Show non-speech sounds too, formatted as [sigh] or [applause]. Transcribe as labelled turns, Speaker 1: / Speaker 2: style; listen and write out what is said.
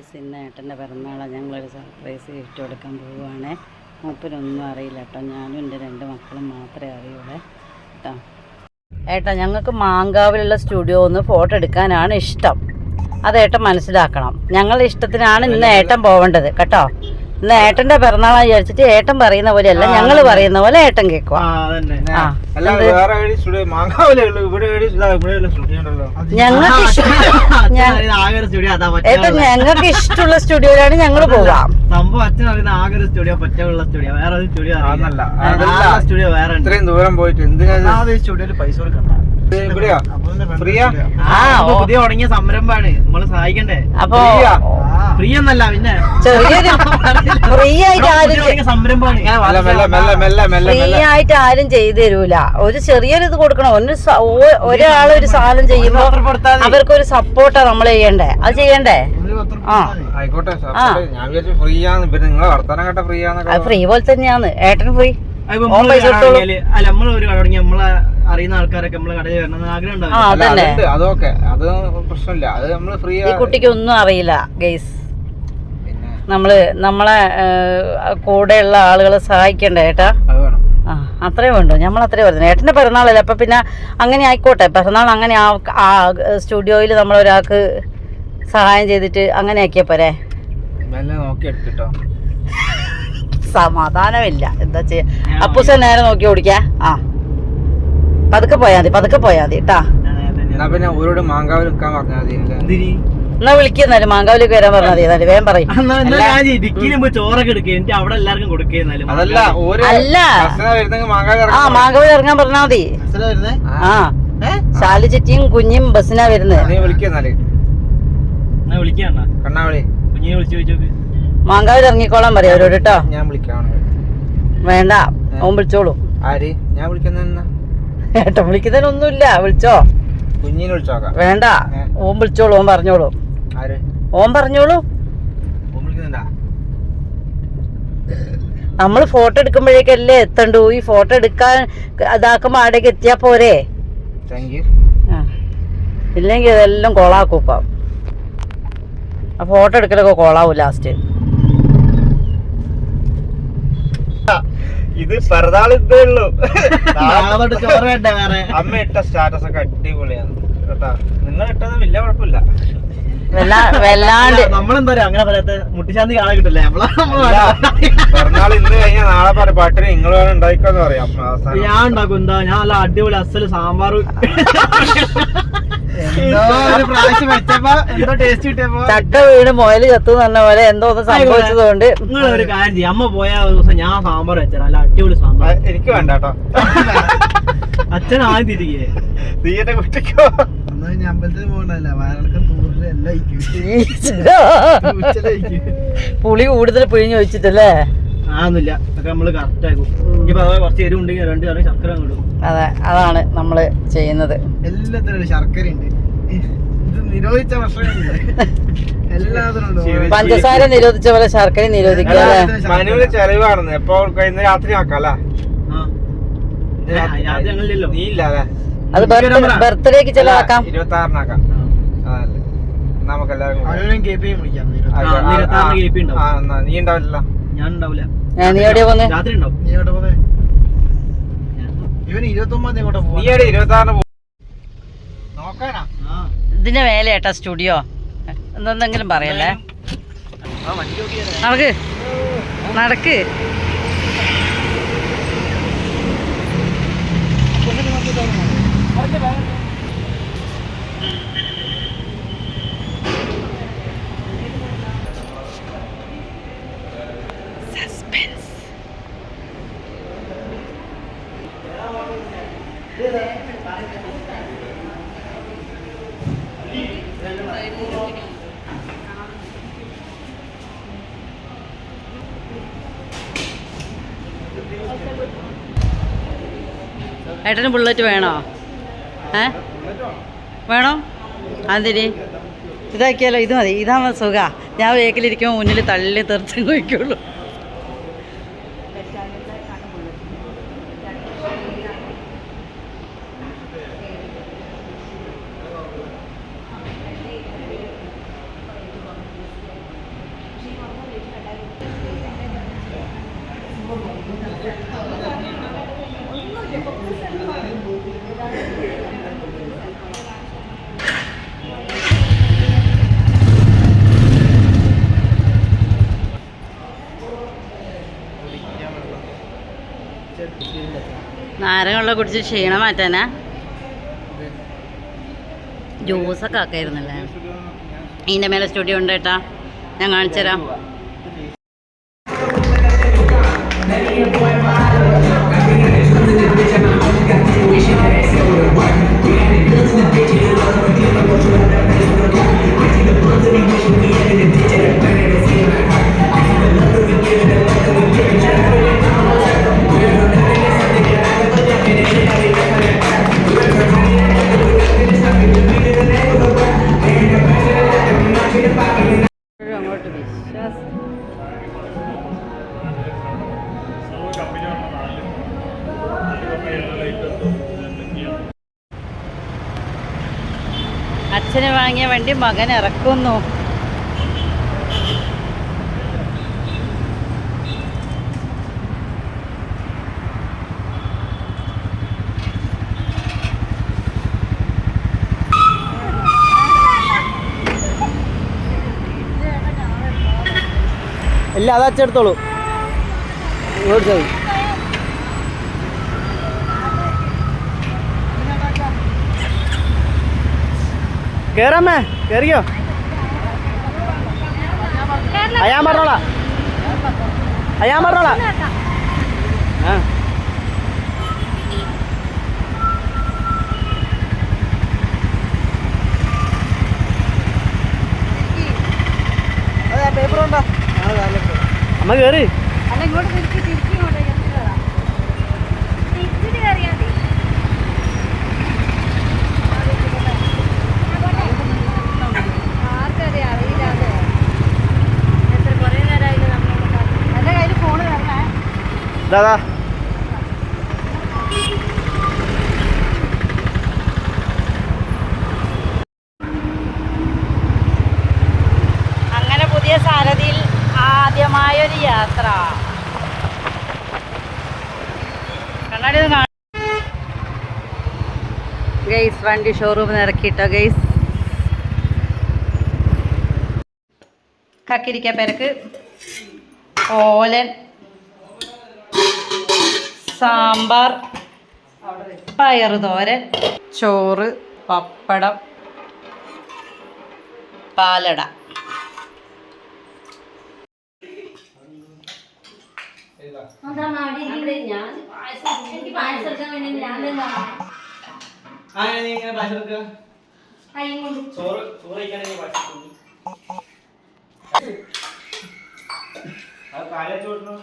Speaker 1: Guys ഇന്ന് ഏട്ടന്റെ പിറന്നാളാണ് ഞങ്ങളൊരു സർപ്രൈസ് ഗിഫ്റ്റ് കൊടുക്കാൻ പോവുകയാണേ. മൂപ്പരൊന്നും അറിയില്ല കേട്ടോ. ഞാനും എന്റെ രണ്ട് മക്കളും മാത്രമേ അറിയുള്ളൂ കേട്ടോ. ഏട്ടാ ഞങ്ങൾക്ക് മാങ്കാവിലുള്ള സ്റ്റുഡിയോ ഒന്ന് ഫോട്ടോ എടുക്കാനാണ് ഇഷ്ടം. അത് ഏട്ടൻ മനസ്സിലാക്കണം. ഞങ്ങളുടെ ഇഷ്ടത്തിനാണ് ഇന്ന് ഏട്ടൻ പോവേണ്ടത് കേട്ടോ. ഇന്ന് ഏട്ടന്റെ പിറന്നാളാ വിചാരിച്ചിട്ട് ഏട്ടൻ പറയുന്ന പോലെ അല്ല ഞങ്ങൾ പറയുന്ന പോലെ ഏട്ടൻ കേൾക്കുക
Speaker 2: ആ അതന്നെ.
Speaker 3: അല്ല വേറെ എവിടെ സ്റ്റുഡിയോ മാങ്കാവിലേ ഇവിടെ എവിടെ ഇല്ല സ്റ്റുഡിയോ ഉണ്ടല്ലോ.
Speaker 1: ഞങ്ങൾക്ക് ഇഷ്ടം
Speaker 2: അച്ഛൻ അറിയുന്ന ആകെ ഒരു സ്റ്റുഡിയോ അതാ
Speaker 1: ഏട്ടാ
Speaker 2: പറ്റുള്ള
Speaker 1: ഞങ്ങൾക്ക് ഇഷ്ടമുള്ള സ്റ്റുഡിയോയിലാണ് ഞങ്ങൾ പോകാം
Speaker 2: സംഭവം അച്ഛൻ അറിയുന്ന ആകെ ഒരു സ്റ്റുഡിയോ പറ്റുള്ള സ്റ്റുഡിയോ. വേറെ ഒരു സ്റ്റുഡിയോ. സ്റ്റുഡിയോ വേറെ ഉണ്ട്.
Speaker 3: ഇത്രയും ദൂരം പോയിട്ട് എന്തിനാ?
Speaker 2: സ്റ്റുഡിയോയിൽ പൈസ കൊടുക്കണ്ട.
Speaker 3: ഫ്രീയാ?
Speaker 2: ആ ഇപ്പൊ പുതിയ തുടങ്ങിയ സംരംഭമാണ്. നമ്മൾ സഹായിക്കണ്ടേ?
Speaker 1: അപ്പൊ?
Speaker 2: ഫ്രീ പിന്നെ
Speaker 1: ചെറിയൊരു [laughs] ഫ്രീ ആയിട്ട് ആരും
Speaker 2: സംരംഭമാണ് ഇങ്ങനെ
Speaker 3: മെല്ലെ മെല്ലെ മെല്ലെ മെല്ലെ മെല്ലെ
Speaker 1: ഫ്രീ
Speaker 3: മെല്ലെ.
Speaker 1: ആയിട്ട് ആരും ചെയ്തു തരൂല. ഒരു ചെറിയൊരു ഇത് കൊടുക്കണം. ഒരു സ- ഒ- ഒരാൾ ഒരു സാധനം ചെയ്യുമ്പോ അവർക്കൊരു സപ്പോർട്ടാ നമ്മൾ ചെയ്യണ്ടേ? അത് ചെയ്യണ്ടേ? ആ.
Speaker 3: ആയിക്കോട്ടെ. ഞാൻ വിചാരിച്ചു ഫ്രീ പിന്നെ നിങ്ങളെ വർത്തമാനം കേട്ട ഫ്രീ ആന്നൊക്കെ
Speaker 1: അത് ഫ്രീ പോലെ തന്നെയാണ്. ഏട്ടൻ ഫ്രീ.
Speaker 2: അതിപ്പോ
Speaker 1: ഓൻ
Speaker 2: നമ്മൾ
Speaker 1: പൈസ
Speaker 2: കട
Speaker 1: കൊടുത്തോളൂ.
Speaker 2: തുടങ്ങിയാൽ അല്ല നമ്മൾ ഒരു കട തുടങ്ങി നമ്മളെ അറിയുന്ന ആൾക്കാരൊക്കെ നമ്മളെ കടയിൽ വരണമെന്ന് ആഗ്രഹം ഉണ്ടാവും
Speaker 1: ആ
Speaker 3: അല്ല,
Speaker 1: അതന്നെ
Speaker 3: അതുണ്ട് അതൊക്കെ. അത് പ്രശ്നമില്ല. അത് നമ്മൾ ഫ്രീ
Speaker 1: ഈ കുട്ടിക്ക് ഒന്നും അറിയില്ല ഗെയ്സ്
Speaker 3: പിന്നെ
Speaker 1: നമ്മൾ കൂടെയുള്ള ആളുകളെ സഹായിക്കണ്ടേ ഏട്ടാ? ആ അത്രയും വേണ്ടു? നമ്മൾ അത്രയും പറഞ്ഞു ഏട്ടന്റെ പിറന്നാളല്ലേ അപ്പം പിന്നെ അങ്ങനെ ആയിക്കോട്ടെ. പിറന്നാൾ അങ്ങനെ ആ സ്റ്റുഡിയോയിൽ നമ്മൾ ഒരാൾക്ക് സഹായം ചെയ്തിട്ട് അങ്ങനെ ആക്കിയ പോരെ?
Speaker 3: മെല്ലെ നോക്കി എടുത്തിട്ടോ.
Speaker 1: സമാധാനമില്ല. എന്താ ചെയ്യ? അപ്പൂസ നേരെ നോക്കി ഓടിക്കാ? ആ. പതുക്കെ പോയാ മതി പതുക്കെ പോയാ മതി കേട്ടാ
Speaker 3: പിന്നെ ഓരോട് മാങ്കാവ് നിൽക്കാൻ പറഞ്ഞാൽ മതി?
Speaker 1: എന്നാ വിളിക്കുന്നാലും മാങ്കാവിലേക്ക് വരാൻ പറഞ്ഞാൽ മതി എന്നാലും വേഗം പറയും.
Speaker 2: ഡിക്കിയിൽ പോയി ചോറൊക്കെ എടുക്കുക എന്നിട്ട് അവിടെ എല്ലാവർക്കും കൊടുക്കുന്നാലും
Speaker 3: അതല്ല
Speaker 1: അല്ല.
Speaker 3: മാങ്കാവിൽ
Speaker 1: ആ
Speaker 3: ഇറങ്ങാൻ
Speaker 1: മാങ്കാവിൽ ഇറങ്ങാൻ പറഞ്ഞാൽ മതി. ആ. ശാലു ചേച്ചിയും കുഞ്ഞും ബസ്സിനാ വരുന്നത് മാങ്കാവിൽ ഇറങ്ങിക്കോളാൻ പറയാം അവരോട് കേട്ടോ
Speaker 3: ഞാൻ വിളിക്കാണ്
Speaker 1: വേണ്ട ഓൻ വിളിച്ചോളൂ.
Speaker 3: ആര്? ഞാൻ വിളിക്കുന്ന
Speaker 1: ഏട്ടൻ വിളിക്കുന്നതിനൊന്നുമില്ല വിളിച്ചോ.
Speaker 3: കുഞ്ഞിനെ വിളിച്ചോക്കാം
Speaker 1: വേണ്ട. ഓൻ വിളിച്ചോളൂ ഓൻ പറഞ്ഞോളൂ. ഓൻ പറഞ്ഞോളൂ.
Speaker 3: നമ്മൾ
Speaker 1: നമ്മൾ ഫോട്ടോ എടുക്കുമ്പോഴേക്കല്ലേ എത്തണ്ടു. ഈ ഫോട്ടോ എടുക്കാൻ ഇതാക്കുമ്പോ ആടേക്ക് എത്തിയാ പോരെ. ഇല്ലെങ്കിൽ ഇതെല്ലാം കോളാക്കും ഇപ്പം. ആ ഫോട്ടോ എടുക്കലൊക്കെ കൊളാവൂ ലാസ്റ്റ്
Speaker 3: ഇത് ഉള്ളൂ.
Speaker 2: നാളെ തൊട്ട് ചോറ്
Speaker 3: അമ്മ ഇട്ട സ്റ്റാറ്റസ് ഒക്കെ അടിപൊളിയാണ്. കേട്ടാ? നിങ്ങൾ ഇട്ടത് വലിയ കുഴപ്പമില്ല.
Speaker 1: വല്ലാണ്ട്.
Speaker 2: നമ്മളെന്താ പറയാ? അങ്ങനെ പറയാത്ത മുട്ടിശാന്തി കാണാൻ കിട്ടില്ലേ? നമ്മളെ
Speaker 3: ഇന്ന് കഴിഞ്ഞാൽ നാളെ പാട്ടിന് നിങ്ങൾ ഉണ്ടായിക്കോന്ന് പറയാം.
Speaker 2: ഞാൻ ഉണ്ടാക്കും. എന്താ? ഞാൻ നല്ല അടിപൊളി അസൽ സാമ്പാർ
Speaker 1: ചട്ട വീണ് മുയൽ ചത്തു പറഞ്ഞ പോലെ എന്തോ ഒന്ന് സംഭവിച്ചതുകൊണ്ട്.
Speaker 2: നിങ്ങൾ ഒരു കാര്യം ചെയ്യും. അമ്മ പോയ ഒരു ദിവസം ഞാൻ സാമ്പാർ വെച്ചാൽ അല്ല അടിപൊളി സാമ്പാർ
Speaker 3: എനിക്ക് വേണ്ട കേട്ടോ.
Speaker 2: അച്ഛൻ ആദ്യം തിരികെ.
Speaker 3: തീയറ്റ കുട്ടിക്കോ.
Speaker 2: അമ്പലത്തിൽ പോകണ്ടല്ല?
Speaker 1: ഈശ്വരാ. [laughs] പുളി കൂടുതൽ പിഴിഞ്ഞു വെച്ചിട്ടല്ലേ
Speaker 2: ആന്നില്ല അതൊക്കെ നമ്മൾ കറക്റ്റ് ആക്കും. ഇപ്പൊ അഥവാ കുറച്ച് എരിവ് ഉണ്ടെങ്കിൽ രണ്ട് കറി ശർക്കര കിട്ടും
Speaker 1: അതെ അതാണ് നമ്മൾ ചെയ്യുന്നത്.
Speaker 2: എല്ലാത്തിനും ശർക്കര ഉണ്ട്. ഇത് നിരോധിച്ച ഭക്ഷണമില്ല? [laughs] എല്ലാത്തിനും
Speaker 1: പഞ്ചസാര നിരോധിച്ച പോലെ ശർക്കര നിരോധിക്കുക അല്ലേ
Speaker 3: മനുവിന് ചെലവാണെന്ന് എപ്പോ ഇന്ന് രാത്രി ആക്കാല്ലേ
Speaker 2: ഞങ്ങളില്ലല്ലോ
Speaker 3: നീ ഇല്ല അല്ലേ?
Speaker 1: അത് ബർത്ത്ഡേക്ക് ചെലവാക്കാം.
Speaker 3: ഇരുപത്തി ആറിനാക്കാം അതല്ലേ. നമുക്ക്.
Speaker 2: ആ,
Speaker 3: നീ ഉണ്ടാവില്ല
Speaker 2: ഞാൻ ഉണ്ടാവില്ല
Speaker 1: നീ പോന്നെ?
Speaker 2: രാത്രി ഉണ്ടാവും.
Speaker 4: ഇവന് ഇരുപത്തി ഒമ്പതാം ഇങ്ങോട്ട്
Speaker 3: നീ എവിടെ ഇരുപത്തി ആറിന് നോക്കാനാ.
Speaker 2: ആ.
Speaker 1: ഇതിന്റെ മേലെ ഏട്ടാ സ്റ്റുഡിയോ. എന്തെന്തെങ്കിലും പറയല്ലേ? നടക്ക്. നടക്ക്. ഏട്ടന് ബുള്ളറ്റ് വേണോ? ഏ? വേണോ? അതിരി ഇതാക്കിയാലോ ഇത് മതി. ഇതാ സുഖ. ഞാൻ വേക്കിലിരിക്കുമ്പോൾ മുന്നിൽ തള്ളി തെറിച്ചും കഴിക്കുള്ളൂ. നാരങ്ങളുള്ള കുടിച്ച് ക്ഷീണം മാറ്റാനാ? ജ്യൂസൊക്കെ ആക്കായിരുന്നല്ലേ? ഇതിന്റെ മേലെ സ്റ്റുഡിയോ ഉണ്ട് കേട്ടാ. ഞാൻ കാണിച്ചു തരാം അച്ഛന് വാങ്ങിയ വണ്ടി മകൻ ഇറക്കുന്നു.
Speaker 2: ഇല്ല അത് ഇങ്ങോട്ട് മതി കേറമ്മേ കേറിയോ അയാൻ പറഞ്ഞോളാ. അയാൻ പറഞ്ഞോളാ. ആ. അമ്മ കേറി.
Speaker 1: അല്ല ഇങ്ങോട്ട് തിരിച്ചു തിരിച്ചു ഇങ്ങോട്ടേക്ക്
Speaker 2: ദാദാ
Speaker 1: അങ്ങനെ പുതിയ സാരഥിയിൽ ആദ്യമായൊരു യാത്ര. കണ്ണാടി ഗൈസ് വണ്ടി ഷോറൂമിൽ ഇറക്കിയിട്ടോ ഗൈസ്? കക്കിരിക്ക പേരക്ക്. ഓലൻ. സാമ്പാർ പയർ തോരൻ ചോറ് പപ്പടം പാലട.
Speaker 2: ചോറ് ചോറ് അത് കാലം ചോദിച്ചു